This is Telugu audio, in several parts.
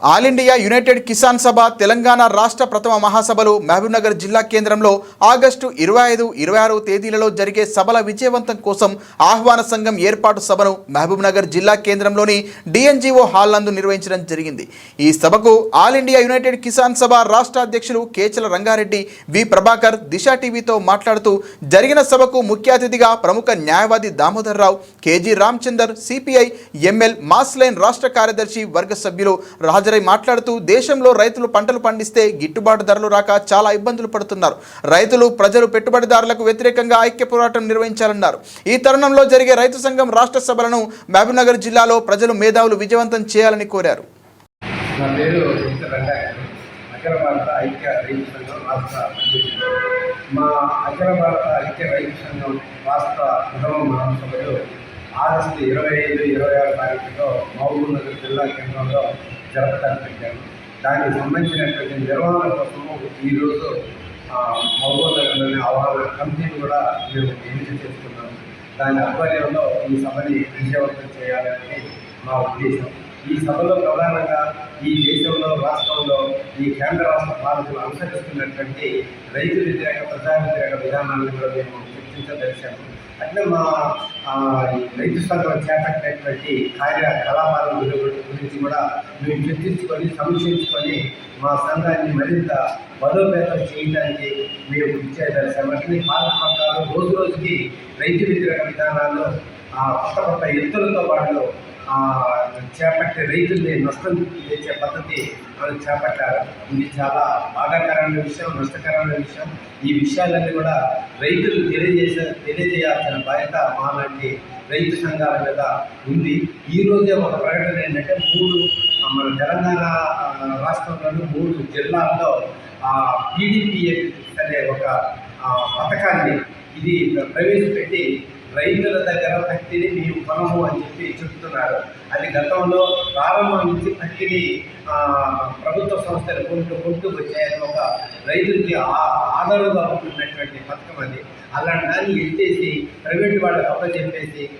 ఆల్ ఇండియా యునైటెడ్ కిసాన్ సభ తెలంగాణ రాష్ట్ర ప్రథమ మహాసభలు మహబూబ్నగర్ జిల్లా కేంద్రంలో ఆగస్టు ఇరవై ఐదు ఇరవై ఆరు తేదీలలో జరిగే సభల విజయవంతం కోసం ఆహ్వాన సంఘం ఏర్పాటు సభను మహబూబ్నగర్ జిల్లా కేంద్రంలోని డిఎన్జిఓ హాల్ నందు నిర్వహించడం జరిగింది. ఈ సభకు ఆల్ ఇండియా యునైటెడ్ కిసాన్ సభ రాష్ట్ర అధ్యక్షులు కేచల రంగారెడ్డి వి ప్రభాకర్ దిశ టీవీతో మాట్లాడుతూ జరిగిన సభకు ముఖ్య అతిథిగా ప్రముఖ న్యాయవాది Damodar Rao KG Ramachandar CPI ML mass line రాష్ట్ర కార్యదర్శి వర్గ సభ్యులు హాజరై మాట్లాడుతూ దేశంలో రైతులు పంటలు పండిస్తే గిట్టుబాటు ధరలు రాక చాలా ఇబ్బందులు పడుతున్నారు. రైతులు ప్రజలు పెట్టుబడిదారులకు వ్యతిరేకంగా ఐక్య పోరాటం నిర్వహించాలన్నారు. ఈ తరుణంలో జరిగే రైతు సంఘం రాష్ట్ర సభలను మహబూబ్నగర్ జిల్లాలో ప్రజలు మేధావులు విజయవంతం చేయాలని కోరారు. అఖిల భారత ఐక్య రైతు సంఘం రాష్ట్ర అధ్యక్షుడు. మా అఖిల భారత ఐక్య రైతు సంఘం రాష్ట్ర ప్రథమ మహాసభలు ఆగస్టు ఇరవై ఐదు ఇరవై ఆరు తారీఖులో మహబూబ్ నగర్ జిల్లా కేంద్రంలో జరపడానికి పెట్టాను దానికి సంబంధించినటువంటి నిర్వహణ కోసము ఈరోజు ఆ, మహబూబ్ నగర్లోని అవగాహన కమిటీని కూడా మేము ఎన్నిక చేసుకున్నాము. దాని ఆధ్వర్యంలో ఈ సభని విజయవంతం చేయాలని మా ఉద్దేశం. ఈ సభలో ప్రధానంగా ఈ దేశంలో రాష్ట్రంలో ఈ కేంద్ర రాష్ట్ర పాలకులు అనుసరిస్తున్నటువంటి రైతు వ్యతిరేక ప్రజా వ్యతిరేక విధానాలను కూడా మేము చర్చించదలిచాము అట్లే మా రైతు సంఘం చేపట్టినటువంటి కార్యకలాపాల గురి- గురించి కూడా మేము చర్చించుకొని సమీక్షించుకొని మా సంఘాన్ని మరింత బలోపేతం చేయడానికి మేము ఇచ్చేదలిచాము అట్లే పాలక పథకాలు రోజు రోజుకి రైతు వ్యతిరేక విధానాలు ఆ, కొత్త కొత్త ఎత్తులతో పాటు చేపట్టే రైతుల్ని నష్టం తెచ్చే పద్ధతి వాళ్ళు చేపట్టారు. ఇది చాలా బాధాకరమైన విషయం నష్టకరమైన విషయం. ఈ విషయాలన్నీ కూడా రైతులు తెలియజేసే తెలియజేయాల్సిన బాధ్యత మాలాంటి రైతు సంఘాల మీద ఉంది. ఈ రోజే ఒక ప్రకటన ఏంటంటే మూడు మన తెలంగాణ రాష్ట్రంలోని మూడు జిల్లాల్లో పీడిపిఎఫ్ అనే ఒక పథకాన్ని ఇది ప్రవేశపెట్టి రైతుల దగ్గర పత్తిని మేము కొనము అని చెప్పి చెప్తున్నారు. అది గతంలో ప్రారంభం నుంచి పత్తిని ప్రభుత్వ సంస్థలు కొంటూ కొంటూ వచ్చాయని ఒక రైతులకి ఆ- ఆదరణగా ఉంటున్నటువంటి పథకం అది. అలాంటి దాన్ని ఎత్తేసి ప్రైవేట్ వాళ్ళకి అప్పచెప్పేసి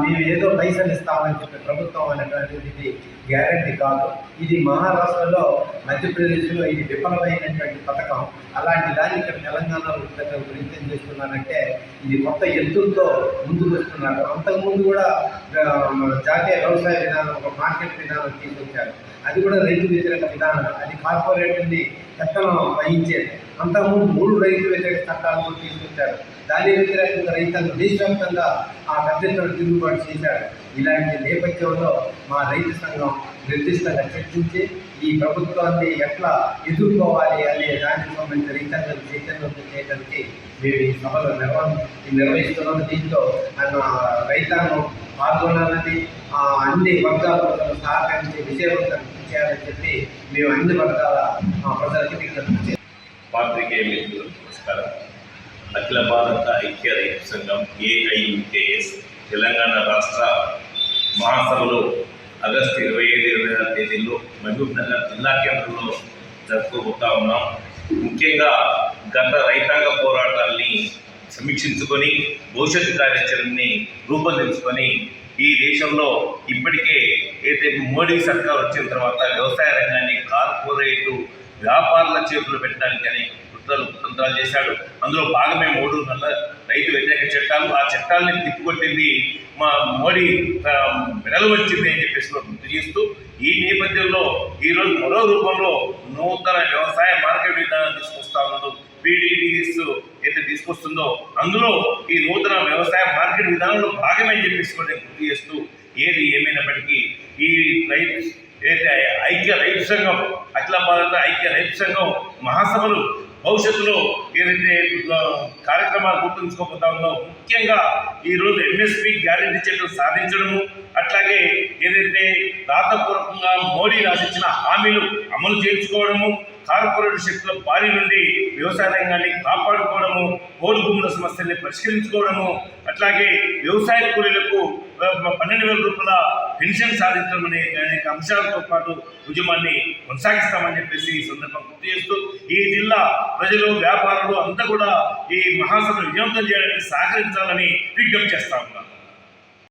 మేము ఏదో పైసలు ఇస్తామని చెప్పి ప్రభుత్వం అనేటువంటిది గ్యారంటీ కాదు. ఇది మహారాష్ట్రలో మధ్యప్రదేశ్లో ఇది విఫలమైనటువంటి పథకం. అలాంటి దాన్ని ఇక్కడ తెలంగాణలో దగ్గర గురించి ఏం ఇది కొత్త ఎత్తులతో ముందుకు వస్తున్నారు. అంతకుముందు కూడా జాతీయ వ్యవసాయ విధానం ఒక మార్కెట్ విధానం తీసుకొచ్చారు. అది కూడా రైతు వ్యతిరేక విధానం అది కార్పొరేట్ని చట్టం వహించేది. అంతకుముందు మూడు రైతు వ్యతిరేక చట్టాలను తీసుకొచ్చారు. దాని వ్యతిరేకంగా రైతాంగం దేశవ్యాప్తంగా ఆ పద్ధతులను తిరుగుబాటు చేశారు. ఇలాంటి నేపథ్యంలో మా రైతు సంఘం నిర్దిష్టంగా చర్చించి ఈ ప్రభుత్వాన్ని ఎట్లా ఎదుర్కోవాలి అనే దానికి సంబంధించి రైతాంగం చైతన్యం చేయడానికి మేము ఈ సభలో నిర్వహి నిర్వహిస్తున్నాం దీంతో మన రైతాంగం పాల్గొనాలని అన్ని వర్గాలు సహకరించి విజయవంతం చేయాలని చెప్పి మేము అన్ని వర్గాల ప్రజలకి విజ్ఞప్తి పాత్రికేయ మిత్రులకు నమస్కారం. అఖిల భారత ఐక్య రైతు సంఘం ఏఐయుకేఎస్ తెలంగాణ రాష్ట్ర మహాసభలో ఆగస్టు ఇరవై ఐదు ఇరవై ఆరు తేదీల్లో మహబూబ్ నగర్ జిల్లా కేంద్రంలో జరుపుకోబోతా ఉన్నాం. ముఖ్యంగా గత రైతాంగ పోరాటాల్ని సమీక్షించుకొని భవిష్యత్తు కార్యాచరణని రూపొందించుకొని ఈ దేశంలో ఇప్పటికే అయితే మోడీ సర్కార్ వచ్చిన తర్వాత వ్యవసాయ రంగాన్ని కార్పొరేటు వ్యాపారుల చేతులు పెట్టడానికి అనేక కుట్రలు కుతంత్రాలు చేశాడు. అందులో భాగమే మూడు నెలల రైతు వ్యతిరేక చట్టాలు. ఆ చట్టాలని తిప్పుకొట్టింది మా మోడీ ఆ, మెడలు వచ్చింది అని చెప్పేసి గుర్తు చేస్తూ ఈ నేపథ్యంలో ఈరోజు మరో రూపంలో నూతన వ్యవసాయ మార్కెట్ విధానం తీసుకొస్తా ఉన్నదో పీడీడీఎస్ అయితే తీసుకొస్తుందో అందులో ఈ నూతన వ్యవసాయ మార్కెట్ విధానంలో భాగమే చెప్పేసి గుర్తు చేస్తూ ఏది ఏమైనప్పటికీ ఈ రైతు ఏదైతే ఐక్య రైతు సంఘం అఖిల భారత ఐక్య రైతు సంఘం మహాసభలు భవిష్యత్తులో ఏదైతే కార్యక్రమాలు గుర్తుంచుకోకుండా ఉందో ముఖ్యంగా ఈరోజు ఎంఎస్పి గ్యారెంటీ చెట్లు సాధించడము అట్లాగే ఏదైతే రాతపూర్వకంగా మోడీ రాసిచ్చిన హామీలు అమలు చేయించుకోవడము కార్పొరేట్ శక్తుల బారి నుండి వ్యవసాయ రంగాన్ని కాపాడుకోవడము కోడి భూముల సమస్యల్ని పరిష్కరించుకోవడము అట్లాగే వ్యవసాయ కూలీలకు పన్నెండు వేల రూపాయల పెన్షన్ సాధించడం అనే అనేక అంశాలతో పాటు ఉద్యమాన్ని కొనసాగిస్తామని చెప్పేసి ఈ సందర్భంగా గుర్తు చేస్తూ ఈ జిల్లా ప్రజలు వ్యాపారులు అంతా కూడా ఈ మహాసభను విజయవంతం చేయడానికి సహకరించాలని విజ్ఞప్తి చేస్తా ఉన్నాను.